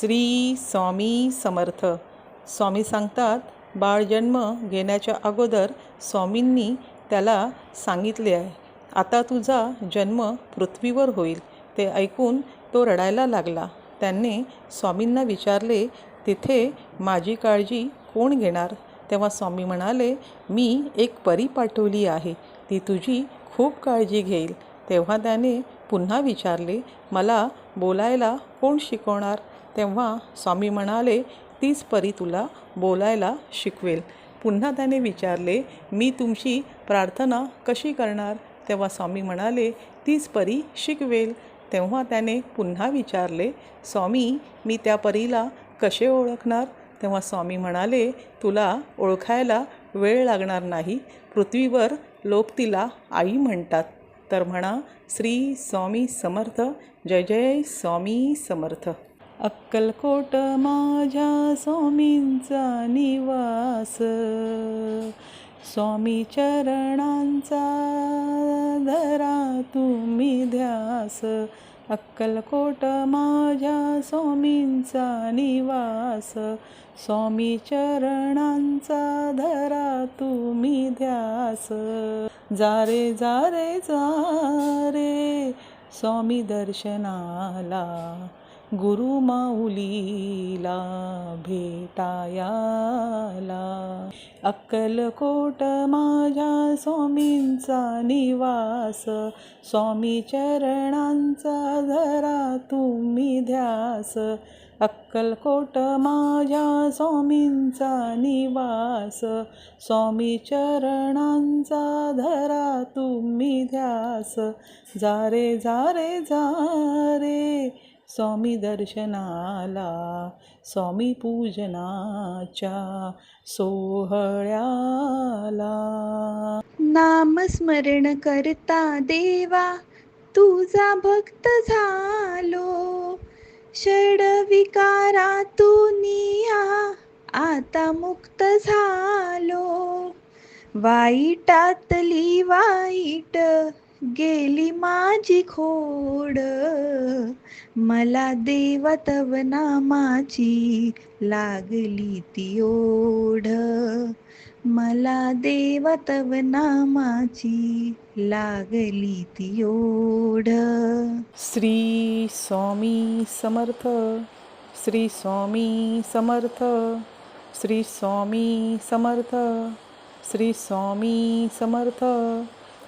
श्री स्वामी समर्थ. स्वामी सांगतात बाळ जन्म घेण्याच्या अगोदर स्वामींनी त्याला सांगितले आहे. आता तुझा जन्म पृथ्वीवर होईल. ते ऐकून तो रडायला लागला. त्यांनी स्वामींना विचारले तिथे माझी काळजी कोण घेणार? तेव्हा स्वामी म्हणाले मी एक परी पाठवली आहे. ती तुझी खूप काळजी घेईल. तेव्हा त्याने पुन्हा विचारले मला बोलायला कोण शिकवणार? तेव्हा स्वामी म्हणाले तीच परी तुला बोलायला शिकवेल. पुन्हा त्याने विचारले मी तुमची प्रार्थना कशी करणार? तेव्हा स्वामी म्हणाले तीच परी शिकवेल. तेव्हा त्याने पुन्हा विचारले स्वामी मी त्या परीला कसे ओळखणार? तेव्हा स्वामी म्हणाले तुला ओळखायला वेळ लागणार नाही पृथ्वीवर लोक तिला आई म्हणतात. तर म्हणा श्री स्वामी समर्थ जय जय स्वामी समर्थ. अक्कलकोट माझ्या स्वामींचा निवास स्वामी चरणांचा धरा तुम्ही ध्यास अक्कलकोट माझ्या स्वामींचा निवास स्वामी चरणांचा धरा तुम्ही ध्यास. जा रे जा रे जा रे स्वामी दर्शनाला गुरु माऊलीला भेटायाला. अक्कलकोट माझ्या स्वामींचा निवास. स्वामी चरणांचा धरा तुम्ही ध्यास. अक्कलकोट माझ्या स्वामींचा निवास. स्वामी चरणांचा धरा तुम्ही ध्यास. जारे जारे जारे स्वामी दर्शनाला स्वामी पूजनाच्या सोहळ्याला. नामस्मरण करता देवा तुझा भक्त झालो. षड विकारातून या आता मुक्त झालो. वाईटातली वाईट गेली माझी खोड. मला देवतव नामाची लागली ती ओढ. मला देवतव नामाची लागली ती ओढ. श्री स्वामी समर्थ श्री स्वामी समर्थ श्री स्वामी समर्थ श्री स्वामी समर्थ.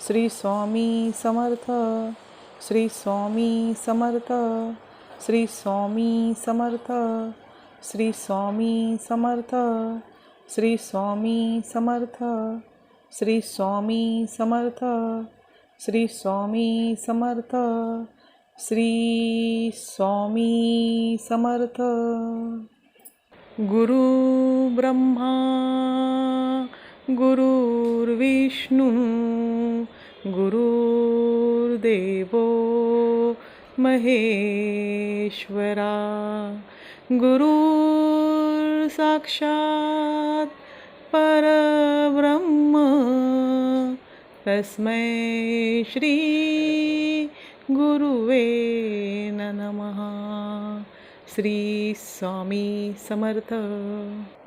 श्री स्वामी समर्थ श्री स्वामी समर्थ श्री स्वामी समर्थ श्री स्वामी समर्थ श्री स्वामी समर्थ श्री स्वामी समर्थ श्री स्वामी समर्थ श्री स्वामी समर्थ। गुरु ब्रह्मा गुरुर्विष्णू गुरुर्देवो महेश्वरा। गुरुर् साक्षात् परब्रह्म तस्मै श्री गुरुवे नमः। श्री स्वामी समर्थ।